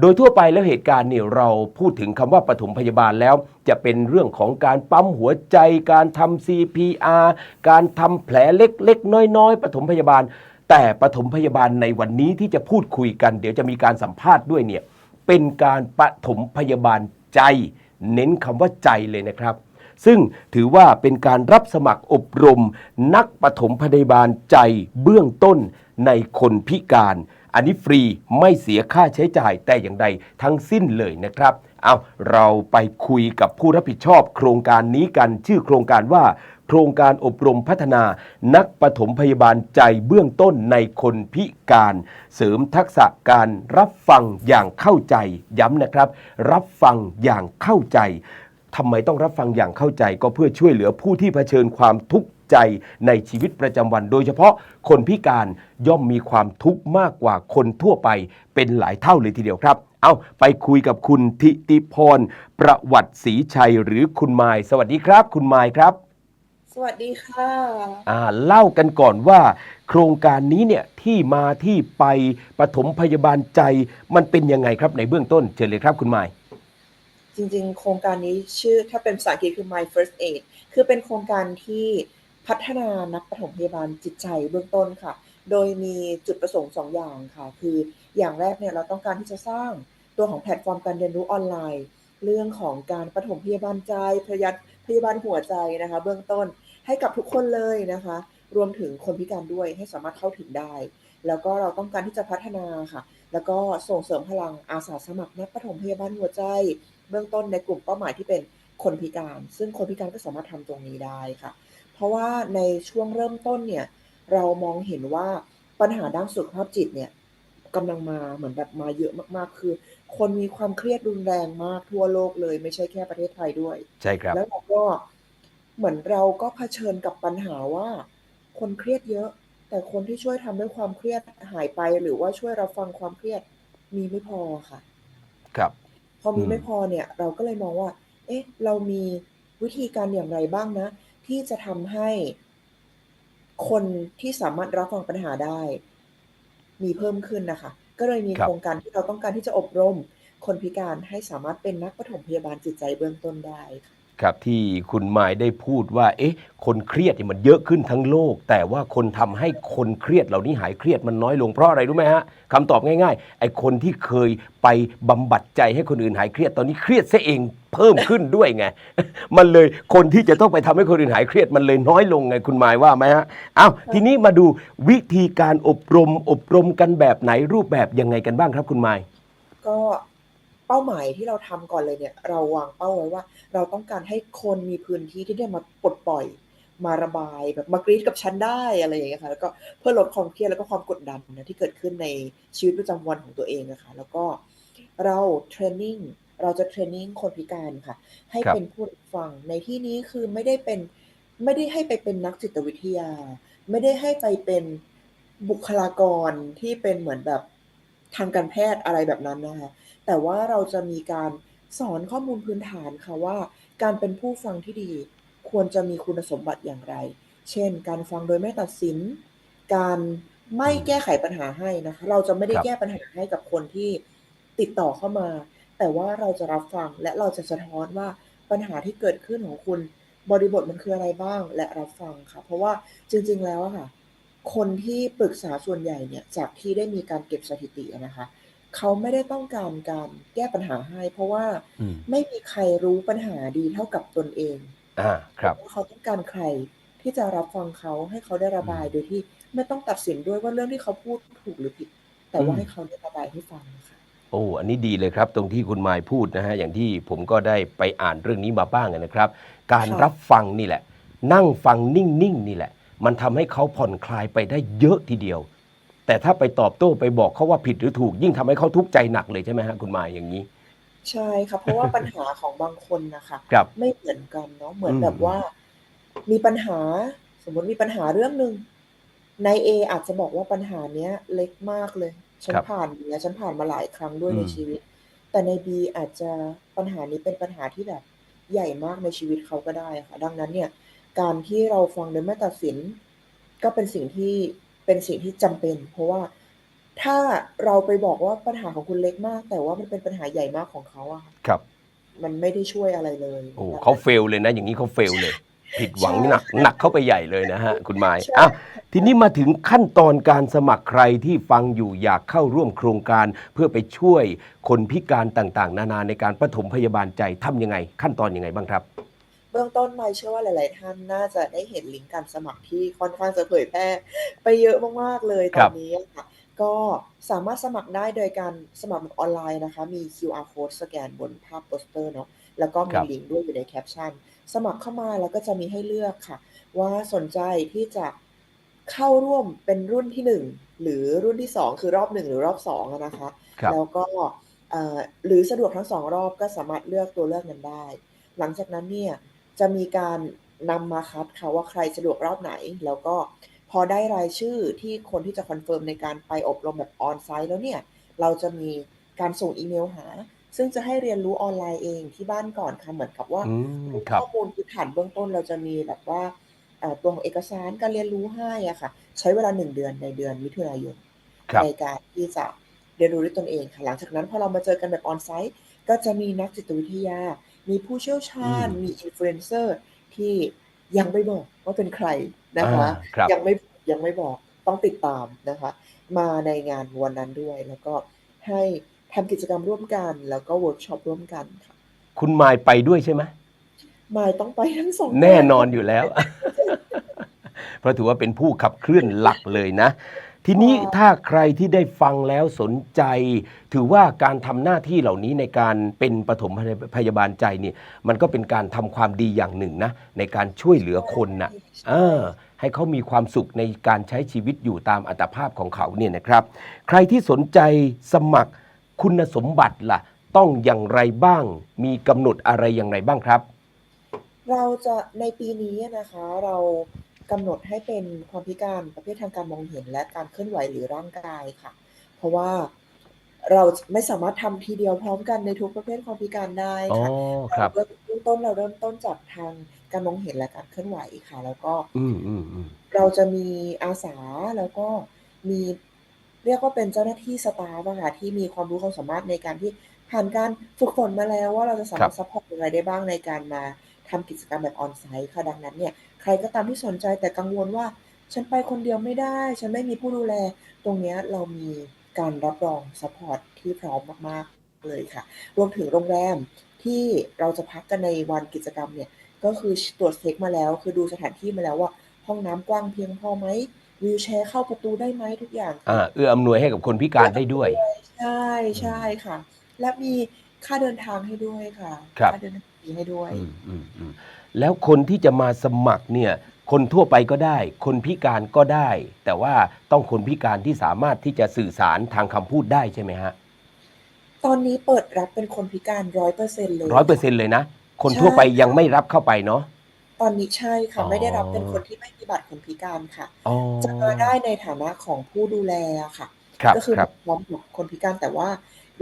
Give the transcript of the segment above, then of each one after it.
โดยทั่วไปแล้วเหตุการณ์เนี่ยเราพูดถึงคำว่าปฐมพยาบาลแล้ว จะเป็นเรื่องของการปั๊มหัวใจ การทำ CPR การทำแผลเล็กๆ น้อยๆปฐมพยาบาล แต่ปฐมพยาบาลในวันนี้ที่จะพูดคุยกัน เดี๋ยวจะมีการสัมภาษณ์ด้วยเนี่ยเป็นการปฐมพยาบาลใจ เน้นคำว่าใจเลยนะครับซึ่งถือว่าเป็นการรับสมัครอบรม นักปฐมพยาบาลใจเบื้องต้นในคนพิการ อันนี้ฟรีไม่เสียค่าใช้จ่ายแต่อย่างใดทั้งสิ้นเลยนะครับเอาเราไปคุยกับผู้รับผิดชอบโครงการนี้กันชื่อโครงการว่าโครงการอบรมพัฒนานักปฐมพยาบาลใจเบื้องต้นในคนพิการ เสริมทักษะการรับฟังอย่างเข้าใจ ย้ำนะครับ รับฟังอย่างเข้าใจทำไมต้องรับฟังอย่างเข้าใจก็เพื่อช่วยเหลือผู้ที่เผชิญความทุกข์ ใจในชีวิตประจำวัน โดยเฉพาะคนพิการย่อมมีความทุกข์มากกว่าคนทั่วไปเป็นหลายเท่าเลยทีเดียวครับ เอาไปคุยกับคุณทิติพรประวัติศรีชัยหรือคุณไมายสวัสดีครับ คุณไมายครับสวัสดีค่ะอ่าเล่ากันก่อนว่า โครงการนี้เนี่ยที่มาที่ไปปฐมพยาบาลใจมันเป็นยังไงครับในเบื้องต้นเชิญเลยครับคุณไมาย จริงๆ โครงการนี้ชื่อถ้าเป็นภาษาอังกฤษคือ My First Aid คือเป็นโครงการที่ พัฒนานักปฐมพยาบาลจิตใจเบื้องต้นค่ะ โดยมีจุดประสงค์ 2 อย่างค่ะ คืออย่างแรกเนี่ยเราต้องการที่จะสร้างตัวของแพลตฟอร์มการเรียนรู้ออนไลน์ เรื่องของการปฐมพยาบาลใจพยาพยาบาลหัวใจนะคะ เบื้องต้นให้กับทุกคนเลยนะคะ รวมถึงคนพิการด้วยให้สามารถเข้าถึงได้ แล้วก็เราต้องการที่จะพัฒนาค่ะ แล้วก็ส่งเสริมพลังอาสาสมัครนักปฐมพยาบาลหัวใจ เบื้องต้นในกลุ่มเป้าหมายที่เป็นคนพิการ ซึ่งคนพิการก็สามารถทำตรงนี้ได้ค่ะ ราะว่าในช่วงเริ่มต้นเนี่ยเรามองเห็นว่าปัญหาด้านสุขภาพจิตเนี่ยกำลังมาเหมือนแบบมาเยอะมากๆ คือ คนมีความเครียดรุนแรงมากทั่วโลกเลย ไม่ใช่แค่ประเทศไทยด้วย ใช่ครับ แล้วเราก็เหมือนเราก็เผชิญกับปัญหาว่า คนเครียดเยอะ แต่คนที่ช่วยทำให้ความเครียดหายไป หรือว่าช่วยรับฟังความเครียดมีไม่พอค่ะ ครับ พอมีอืมไม่พอเนี่ย เราก็เลยมองว่า เอ๊ะ เรามีวิธีการอย่างไรบ้างนะ ที่จะทำให้คนที่สามารถรับฟังปัญหาได้ มีเพิ่มขึ้นนะคะ ก็เลยมีครับ โครงการที่เราต้องการที่จะอบรม คนพิการให้สามารถเป็นนักปฐมพยาบาลจิตใจเบื้องต้นได้ค่ะครับที่คุณหมายได้พูดว่า เอ๊ะ คนเครียดเนี่ยมันเยอะขึ้นทั้งโลก แต่ว่าคนทำให้คนเครียดเหล่านี้หายเครียดมันน้อยลงเพราะอะไรรู้ไหมฮะคำตอบง่ายๆไอ้คนที่เคยไปบำบัดใจให้คนอื่นหายเครียดตอนนี้เครียดซะเอง เพิ่มขึ้นด้วยไง มันเลยคนที่จะต้องไปทำให้คนอื่นหายเครียดมันเลยน้อยลงไงคุณหมายว่าไหมฮะอ้าวทีนี้มาดูวิธีการอบรม อบรมกันแบบไหนรูปแบบยังไงกันบ้างครับคุณหมาย ก็เป้าหมายที่เราทำก่อนเลยเนี่ยเราวางเป้าไว้ว่า เราต้องการให้คนมีพื้นที่ที่ได้มาปลดปล่อยมาระบายแบบมากรีดกับฉันได้อะไรอย่างเงี้ยค่ะ แล้วก็เพื่อลดความเครียดแล้วก็ความกดดันนะที่เกิดขึ้นในชีวิตประจำวันของตัวเองนะคะ แล้วก็เราเทรนนิ่ง เราจะเทรนนิ่งคนพิการค่ะ ให้ครับ เป็นผู้รับฟัง ในที่นี้คือไม่ได้เป็นไม่ได้ให้ไปเป็นนักจิตวิทยา ไม่ได้ให้ไปเป็นบุคลากรที่เป็นเหมือนแบบทางการแพทย์อะไรแบบนั้นนะคะ แต่ว่าเราจะมีการสอนข้อมูลพื้นฐานค่ะว่า การเป็นผู้ฟังที่ดีควรจะมีคุณสมบัติอย่างไร เช่น การฟังโดยไม่ตัดสิน การไม่อืมแก้ไขปัญหาให้นะคะ เราจะไม่ได้ครับ แก้ปัญหาให้กับคนที่ติดต่อเข้ามา แต่ว่าเราจะรับฟังและเราจะสะท้อนว่าปัญหาที่เกิดขึ้นของคุณบริบทมันคืออะไรบ้างและรับฟังค่ะ เพราะว่าจริง ๆ แล้วอะค่ะ คนที่ปรึกษาส่วนใหญ่เนี่ยจากที่ได้มีการเก็บสถิติอะนะคะเขาไม่ได้ต้องการการแก้ปัญหาให้ เพราะว่าอืมไม่มีใครรู้ปัญหาดีเท่ากับตนเองอ่าครับว่าเขาต้องการใครที่จะรับฟังเขาให้เขาได้ระบายโดยที่ไม่ต้องตัดสินด้วยว่าเรื่องที่เขาพูดถูกหรือผิด แต่ว่าอืมให้เขาได้ระบายให้ฟังค่ะ โอ้อันนี้ดีเลยครับ ตรงที่คุณมายพูดนะฮะอย่างที่ผมก็ได้ไปอ่านเรื่องนี้มาบ้างนะครับ การค่ะรับฟังนี่แหละ นั่งฟังนิ่งๆนี่แหละ มันทำให้เขาผ่อนคลายไปได้เยอะทีเดียว แต่ถ้าไปตอบโต้ไปบอกเขาว่าผิดหรือถูก ยิ่งทำให้เขาทุกข์ใจหนักเลยใช่ไหมฮะคุณมายอย่างนี้ ใช่ค่ะเพราะว่าปัญหาของบางคนนะคะครับ ไม่เหมือนกันเนาะเหมือนอืมแบบว่า มีปัญหาสมมติมีปัญหาเรื่องหนึ่งนายเออาจจะบอกว่าปัญหาเนี้ย เล็กมากเลย ฉันครับ ผ่านเนี้ยฉันผ่านมาหลายครั้งด้วยอืมในชีวิต แต่ในบีอาจจะปัญหานี้เป็นปัญหาที่แบบใหญ่มากในชีวิตเขาก็ได้ค่ะ ดังนั้นเนี่ย การที่เราฟังโดยไม่ตัดสิน ก็เป็นสิ่งที่เป็นสิ่งที่จำเป็น เพราะว่าถ้าเราไปบอกว่าปัญหาของคุณเล็กมาก แต่ว่ามันเป็นปัญหาใหญ่มากของเขาอะค่ะครับ มันไม่ได้ช่วยอะไรเลยโอ้นะคะเขาเฟลเลยนะ อย่างนี้เขาเฟลเลย ผิดหวังใช่หนักหนักเข้าไปใหญ่เลยนะฮะ คุณหมายใช่อะทีนี้มาถึงขั้นตอนการสมัครใครที่ฟังอยู่อยากเข้าร่วมโครงการ เพื่อไปช่วยคนพิการต่างๆ นานาในการปฐมพยาบาลใจทำยังไง ขั้นตอนยังไงบ้างครับ เบื้องต้นไม่เชื่อว่าหลาย ๆ ท่านน่าจะได้เห็นลิงก์การสมัครที่ค่อนข้างจะเผยแพร่ไปเยอะมากๆเลยคตรัอบนนี้อะค่ะก็สามารถสมัครได้โดยการสมัครแบบออนไลน์นะคะ มี QR code สแกนบนภาพโปสเตอร์เนาะ แล้วก็คมีรับลิงก์ด้วยอยู่ในแคปชั่น สมัครเข้ามาแล้วก็จะมีให้เลือกค่ะ ว่าสนใจที่จะเข้าร่วมเป็นรุ่นที่1หรือรุ่นที่2คือรอบ1หรือรอบ2อะนะคะครับแล้วก็เอ่อหรือสะดวกทั้ง2รอบก็สามารถเลือกตัวเลือกนั้นได้ หลังจากนั้นเนี่ยจะมีการนำมาคัดค่ะว่าใครสะดวกรอบไหน แล้วก็พอได้รายชื่อที่คนที่จะคอนเฟิร์มในการไปอบรมแบบออนไซต์แล้วเนี่ย เราจะมีการส่งอีเมลหา ซึ่งจะให้เรียนรู้ออนไลน์เองที่บ้านก่อนค่ะเหมือนกับว่าอืมรู้ครับ ข้อมูลพื้นฐานเบื้องต้นเราจะมีแบบว่าเอ่อตัวของเอกสารการเรียนรู้ให้อะค่ะ ใช้เวลา1เดือนในเดือนมิถุนายน ครับในการที่จะเรียนรู้ด้วยตนเองค่ะหลังจากนั้นพอเรามาเจอกันแบบออนไซต์ก็จะมีนักจิตวิทยา มีผู้เชี่ยวชาญอืมมีอินฟลูเอนเซอร์ที่ยังไม่บอกว่าเป็นใครนะคะอ่าครับ ยังไม่ยังไม่บอกต้องติดตามนะคะ มาในงานวันนั้นด้วย แล้วก็ให้ ทำกิจกรรมร่วมกัน แล้วก็เวิร์กช็อปร่วมกันค่ะคุณหมายไปด้วยใช่ไหมมายต้องไปทั้งสองแน่งานนอนอยู่แล้ว เพราะถือว่าเป็นผู้ขับเคลื่อนหลักเลยนะ ทีนี้ถ้าใครที่ได้ฟังแล้วสนใจ ถือว่าการทำหน้าที่เหล่านี้ในการเป็นปฐมพยาบาลใจนี่มันก็เป็นการทำความดีอย่างหนึ่งนะ ในการช่วยเหลือคนนะเออให้เขามีความสุขในการใช้ชีวิตอยู่ตามอัตภาพของเขาเนี่ยนะครับ ใครที่สนใจสมัคร คุณสมบัติล่ะ ต้องอย่างไรบ้าง มีกำหนดอะไรอย่างไรบ้างครับ เราจะในปีนี้นะคะเรากำหนดให้เป็นความพิการประเภททางการมองเห็น และการเคลื่อนไหวหรือร่างกายค่ะ เพราะว่าเราไม่สามารถทำทีเดียวพร้อมกันในทุกประเภทความพิการได้อ๋อค่ะครับเริ่มเริ่มต้นเราเริ่มต้นจากทางการมองเห็นและการเคลื่อนไหวค่ะ แล้วก็อืมอืมอืมเราจะมีอาสาแล้วก็มี เรียกว่าเป็นเจ้าหน้าที่สตาฟอะค่ะที่มีความรู้ความสามารถในการที่ผ่านการฝึกฝนมาแล้วว่าเราจะสามารถซัพพอร์ตอะไรได้บ้างในการมาทำกิจกรรมแบบออนไซต์ค่ะดังนั้นเนี่ยใครก็ตามที่สนใจแต่กังวลว่า ฉันไปคนเดียวไม่ได้ ฉันไม่มีผู้ดูแล ตรงเนี้ยเรามีการรับรองซัพพอร์ตที่พร้อมมากๆเลยค่ะ รวมถึงโรงแรมที่เราจะพักกันในวันกิจกรรมเนี่ยก็คือตรวจเช็คมาแล้ว คือดูสถานที่มาแล้วว่า ห้องน้ำกว้างเพียงพอไหม วิวแชร์เข้าประตูได้ไหมทุกอย่างอ่าเอื้ออำนวยให้กับคนพิการได้ด้วย ใช่ใช่ค่ะ และมีค่าเดินทางให้ด้วยค่ะครับ ค่าเดินทางฟรีให้ด้วย อืมอืมอืมแล้วคนที่จะมาสมัครเนี่ย คนทั่วไปก็ได้ คนพิการก็ได้ แต่ว่าต้องคนพิการที่สามารถที่จะสื่อสารทางคำพูดได้ใช่ไหมฮะตอนนี้เปิดรับเป็นคนพิการร้อยเปอร์เซ็นเลยร้อยเปอร์เซ็นเลยนะ คนทั่วไปยังไม่รับเข้าไปเนาะ ตอนนี้ใช่ค่ะ อ๋อ ไม่ได้รับเป็นคนที่ไม่มีบัตรคนพิการค่ะ อ๋อ จะมาได้ในฐานะของผู้ดูแลอะค่ะ ครับก็คือครับพร้อมกับคนพิการแต่ว่า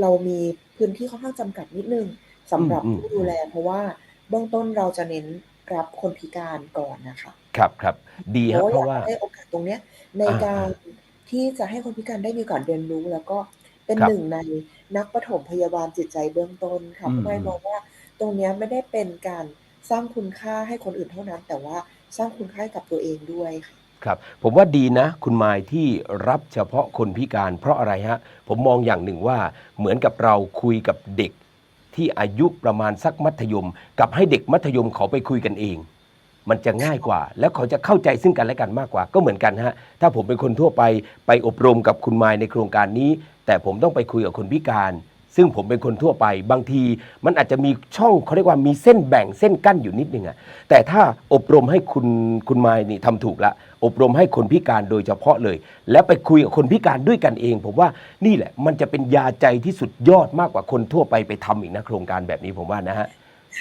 เรามีพื้นที่ค่อนข้างจำกัดนิดนึงสำหรับอืมอืมผู้ดูแล เพราะว่าเบื้องต้นเราจะเน้นรับคนพิการก่อนนะคะ ครับครับ ดีเพฮะราะเพว่าราะอยากว่าให้โอกาสตรงเนี้ยในอ่าการที่จะให้คนพิการได้มีโอกาสเรียนรู้ แล้วก็เป็นครับหนึ่งในนักปฐมพยาบาลจิตใจเบื้องต้นค่ะอืมเพราะไม่มองว่าตรงเนี้ยไม่ได้เป็นการ สร้างคุณค่าให้คนอื่นเท่านั้น แต่ว่าสร้างคุณค่าให้กับตัวเองด้วยค่ะ ครับ ผมว่าดีนะ คุณมายที่รับเฉพาะคนพิการเพราะอะไรฮะ ผมมองอย่างหนึ่งว่าเหมือนกับเราคุยกับเด็กที่อายุประมาณสักมัธยม กับให้เด็กมัธยมเขาไปคุยกันเอง มันจะง่ายกว่า แล้วเขาจะเข้าใจซึ่งกันและกันมากกว่า ก็เหมือนกันฮะ ถ้าผมเป็นคนทั่วไปไปอบรมกับคุณมายในโครงการนี้ แต่ผมต้องไปคุยกับคนพิการ ซึ่งผมเป็นคนทั่วไป บางทีมันอาจจะมีช่องเขาเรียกว่ามีเส้นแบ่งเส้นกั้นอยู่นิดนึงอะแต่ถ้าอบรมให้คุณคุณมายนี่ทำถูกละ อบรมให้คนพิการโดยเฉพาะเลย แล้วไปคุยกับคนพิการด้วยกันเอง ผมว่านี่แหละมันจะเป็นยาใจที่สุดยอดมากกว่าคนทั่วไปไปทำอีกนะโครงการแบบนี้ผมว่านะฮะ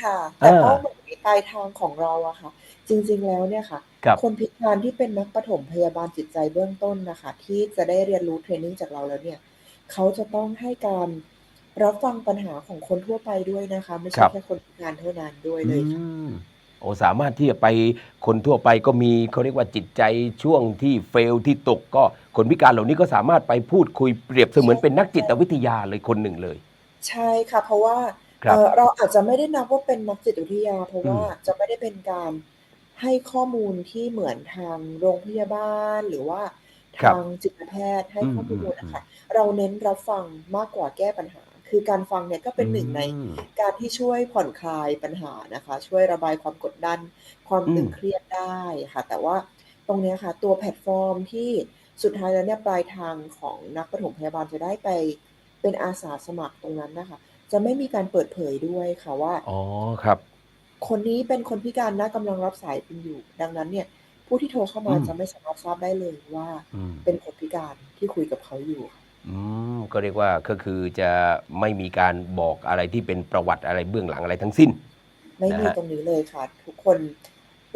ค่ะ แต่อ่าเป้าหมายปลายทางของเราอะค่ะ จริง ๆ แล้วเนี่ยค่ะครับคนพิการที่เป็นนักปฐมพยาบาลจิตใจเบื้องต้นนะคะ ที่จะได้เรียนรู้เทรนนิ่งจากเราแล้วเนี่ย เขาจะต้องให้การ รับฟังปัญหาของคนทั่วไปด้วยนะคะ ไม่คใช่รับ แค่คนพิการเท่านั้นด้วยเลยค่ะ อืมโอ้สามารถที่จะไปคนทั่วไปก็มีเขาเรียกว่าจิตใจช่วงที่เฟลที่ตกก็คนพิการเหล่านี้ก็สามารถไปพูดคุยเปรียบเสมือนเป็นนักจิตวิทยาเลยคนหนึ่งเลย ใช่ค่ะ เพราะว่าครับ เอ่อเราอาจจะไม่ได้นับว่าเป็นนักจิตวิทยา เพราะว่าอืมจะไม่ได้เป็นการให้ข้อมูลที่เหมือนทางโรงพยาบาล หรือว่าทางจิตแพทย์ให้ข้อมูลนะคะเราเน้นรับฟังมากกว่าแก้ปัญหา คือการฟังเนี่ยก็เป็นหนึ่งในอืมการที่ช่วยผ่อนคลายปัญหานะคะ ช่วยระบายความกดดัน ความอืมตึงเครียดได้ค่ะ แต่ว่าตรงเนี้ยค่ะ ตัวแพลตฟอร์มที่สุดท้ายแล้วเนี่ยปลายทางของนักปฐมพยาบาลจะได้ไปเป็นอาสาสมัครตรงนั้นนะคะ จะไม่มีการเปิดเผยด้วยค่ะว่าอ๋อครับ คนนี้เป็นคนพิการนะกำลังรับสายคุณอยู่ ดังนั้นเนี่ย ผู้ที่โทรเข้ามาอืมจะไม่สามารถทราบได้เลยว่าอืมเป็นคนพิการที่คุยกับเขาอยู่ค่ะ อืมก็เรียกว่าก็คือจะไม่มีการบอกอะไรที่เป็นประวัติอะไรเบื้องหลังอะไรทั้งสิ้น ไม่มีนะฮะ ตรงนี้เลยค่ะ ทุกคน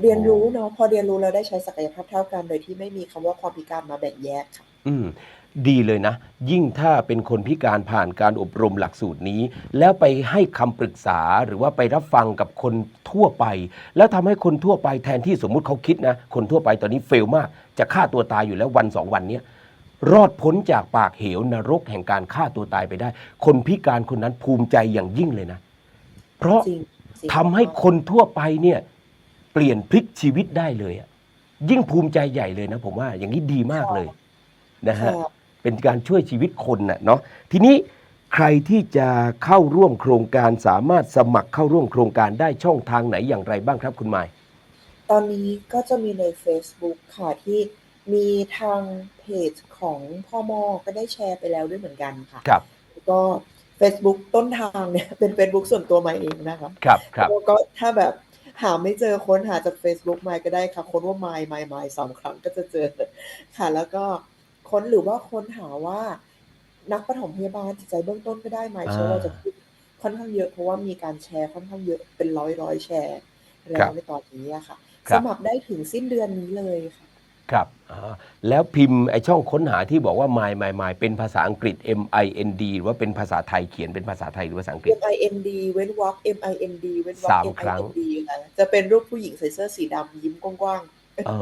เรียนโอ้รู้เนาะพอเรียนรู้แล้วได้ใช้ศักยภาพเท่ากัน โดยที่ไม่มีคำว่าความพิการมาแบ่งแยกค่ะ อืมดีเลยนะ ยิ่งถ้าเป็นคนพิการผ่านการอบรมหลักสูตรนี้ แล้วไปให้คำปรึกษาหรือว่าไปรับฟังกับคนทั่วไป แล้วทำให้คนทั่วไปแทนที่สมมุติเขาคิดนะ คนทั่วไปตอนนี้เฟลมาก จะฆ่าตัวตายอยู่แล้ววันสองวันเนี้ย รอดพ้นจากปากเหวนรกแห่งการฆ่าตัวตายไปได้ คนพิการคนนั้นภูมิใจอย่างยิ่งเลยนะ เพราะจริงจริงทำให้คนทั่วไปเนี่ย เปลี่ยนพลิกชีวิตได้เลยอะยิ่งภูมิใจใหญ่เลยนะ ผมว่าอย่างนี้ดีมากเลยนะฮะ ค่ะเป็นการช่วยชีวิตคนน่ะเนาะทีนี้ใครที่จะเข้าร่วมโครงการสามารถสมัครเข้าร่วมโครงการได้ช่องทางไหนอย่างไรบ้างครับคุณหมาย ตอนนี้ก็จะมีใน Facebook ค่ะที่ มีทางเพจของพ่อมอก็ได้แชร์ไปแล้วด้วยเหมือนกันค่ะครับแล้วก็ Facebook ต้นทางเนี่ยเป็น Facebook ส่วนตัวมาเองนะคะครับครับแล้วก็ถ้าแบบหาไม่เจอค้นหาจาก Facebook มาก็ได้ค่ะค้นว่า my my my สองครั้งก็จะเจอค่ะ แล้วก็ค้นหรือว่าค้นหาว่านักปฐมพยาบาลจิตใจเบื้องต้นก็ได้ไหมเชื่อว่าจะขึ้นค่อนข้างเยอะ เพราะว่ามีการแชร์ค่อนข้างเยอะเป็นร้อยร้อยแชร์แล้วในตอนนี้อะค่ะ สมัครได้ถึงสิ้นเดือนนี้เลยค่ะ ครับอ่าแล้วพิมพ์ไอช่องค้นหาที่บอกว่า my my my เป็นภาษาอังกฤษ M I N D หรือว่าเป็นภาษาไทยเขียนเป็นภาษาไทยหรือภาษาอังกฤษ M I N D เว้นวรรค M I N D เว้นวรรสาคม M ครั้ I ง N D ค่ะจะเป็นรูปผู้หญิงใส่เสื้อสีดำยิ้มกว้างอ๋อ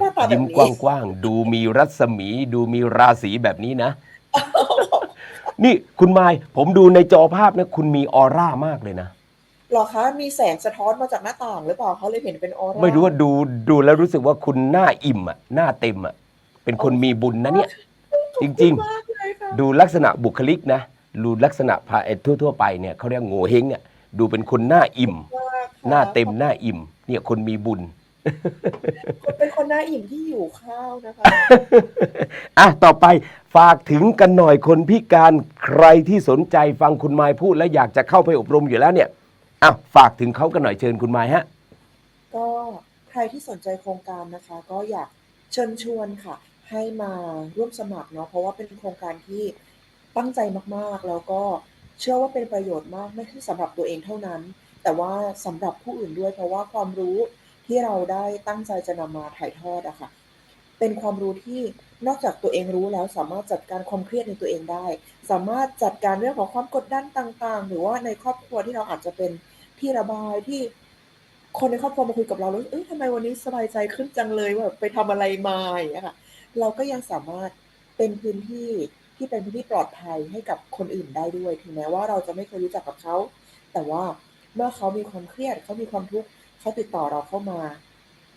หน้าตาแบบนี้ยิ้มกว้างๆ ดูมีรัศมี ดูมีราศีแบบนี้นะ นี่คุณไมายผมดูในจอภาพนะคุณมีออร่ามากเลยนะๆ หรอคะมีแสงสะท้อนมาจากหน้าต่างหรือเปล่าเขาเลยเห็นเป็นออร่าไม่รู้ว่าดูดูแล้วรู้สึกว่าคุณหน้าอิ่มอะหน้าเต็มอะเป็นคนมีบุญนะเนี่ย จริงมากเลยค่ะๆดูลักษณะบุคลิกนะดูลักษณะภายทั่วๆไปเนี่ยเขาเรียกโง่เฮงอะดูเป็นคนหน้าอิ่มมากค่ะหน้าเต็มหน้าอิ่ม เนี่ยคนมีบุญคนเป็นคนหน้าอิ่มที่หิวข้าวนะคะอะต่อไปฝากถึงกันหน่อยคนพิการใครที่สนใจฟังคุณไมายพูดและอยากจะเข้าไปอบรมอยู่แล้วเนี่ย อะฝากถึงเขากันหน่อยเชิญคุณไมายฮะ ก็ใครที่สนใจโครงการนะคะ ก็อยากเชิญชวนค่ะ ให้มาร่วมสมัครเนาะเพราะว่าเป็นโครงการที่ตั้งใจมากๆ แล้วก็เชื่อว่าเป็นประโยชน์มากไม่ใช่สำหรับตัวเองเท่านั้น แต่ว่าสำหรับผู้อื่นด้วย เพราะว่าความรู้ที่เราได้ตั้งใจจะนำมาถ่ายทอดอะค่ะ เป็นความรู้ที่นอกจากตัวเองรู้แล้วสามารถจัดการความเครียดในตัวเองได้ สามารถจัดการเรื่องของความกดดันต่างๆ หรือว่าในครอบครัวที่เราอาจจะเป็น ที่ระบายที่คนในครอบครัวมาคุยกับเราแล้วเอ้ยทำไมวันนี้สบายใจขึ้นจังเลยว่าแบบไปทำอะไรมาอย่างเงี้ยค่ะ เราก็ยังสามารถเป็นพื้นที่ที่เป็นพื้นที่ปลอดภัยให้กับคนอื่นได้ด้วยถึงแม้ว่าเราจะไม่เคยรู้จักกับเขา แต่ว่าเมื่อเขามีความเครียดเขามีความทุกข์เขาติดต่อเราเข้ามา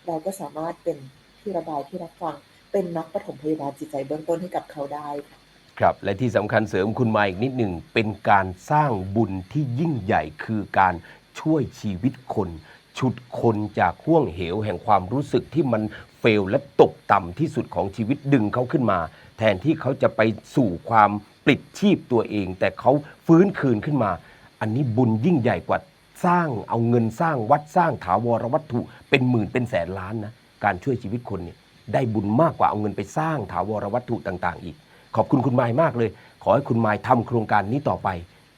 เราก็สามารถเป็นที่ระบายที่รับฟัง เป็นนักปฐมพยาบาลจิตใจเบื้องต้นให้กับเขาได้ค่ะครับและที่สำคัญเสริมคุณมาอีกนิดหนึ่งเป็นการสร้างบุญที่ยิ่งใหญ่คือการ ช่วยชีวิตคน ฉุดคนจากห่วงเหวแห่งความรู้สึกที่มันเฟลและตกต่ำที่สุดของชีวิตดึงเขาขึ้นมา แทนที่เขาจะไปสู่ความปลิดชีพตัวเอง แต่เขาฟื้นคืนขึ้นมา อันนี้บุญยิ่งใหญ่กว่าสร้างเอาเงินสร้างวัดสร้างถาวรวัตถุเป็นหมื่นเป็นแสนล้านนะการช่วยชีวิตคนเนี่ยได้บุญมากกว่าเอาเงินไปสร้างถาวรวัตถุต่างๆ อีก ขอบคุณคุณไมายมากเลย ขอให้คุณไมายทำโครงการนี้ต่อไป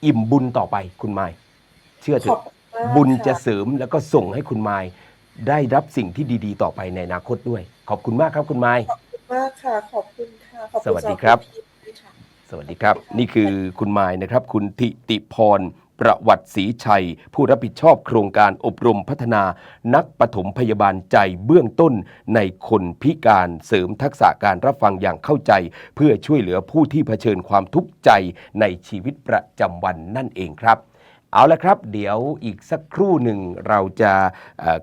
อิ่มบุญต่อไปคุณไมายเชื่อเถอะ บุญจะค่เสริมแล้วก็ส่งให้คุณไมายได้รับสิ่งที่ดีๆ ต่อไปในอนาคตด้วย ขอบคุณมากครับคุณไมายขอบคุณมากค่ะ ขอบคุณค่ะขอบคุณสวัสดีครับ สำหพี่ด้วยค่ะ สวัสดีครับ นี่คือคุณไมายนะครับ คุณทิติพร ประวัติศรีชัย ผู้รับผิดชอบโครงการอบรมพัฒนา นักปฐมพยาบาลใจเบื้องต้นในคนพิการเสริมทักษะการรับฟังอย่างเข้าใจ เพื่อช่วยเหลือผู้ที่เผชิญความทุกข์ใจในชีวิตประจำวันนั่นเองครับ เอาละครับ เดี๋ยวอีกสักครู่หนึ่งเราจะ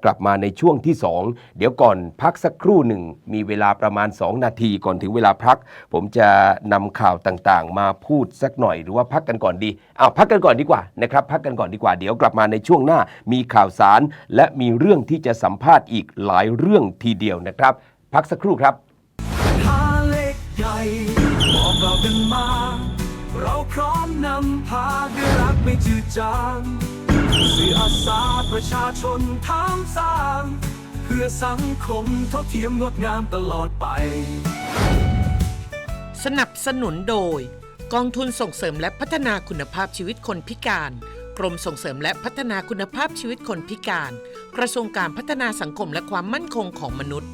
กลับมาในช่วงที่ 2 เดี๋ยวก่อนพักสักครู่หนึ่งมีเวลาประมาณ 2 นาทีก่อนถึงเวลาพัก ผมจะนำข่าวต่างๆ มาพูดสักหน่อยหรือว่าพักกันก่อนดีเอาพักกันก่อนดีกว่านะครับพักกันก่อนดีกว่าเดี๋ยวกลับมาในช่วงหน้า มีข่าวสาร และมีเรื่องที่จะสัมภาษณ์อีกหลายเรื่องทีเดียวนะครับ พักสักครู่ครับหา เราพร้อมนำพาด้วยรักไม่จืดจางเสียอาสาประชาชนทำสร้าง เพื่อสังคมเท่าเทียมงดงามตลอดไป สนับสนุนโดย กองทุนส่งเสริมและพัฒนาคุณภาพชีวิตคนพิการ กรมส่งเสริมและพัฒนาคุณภาพชีวิตคนพิการ กระทรวงการพัฒนาสังคมและความมั่นคงของมนุษย์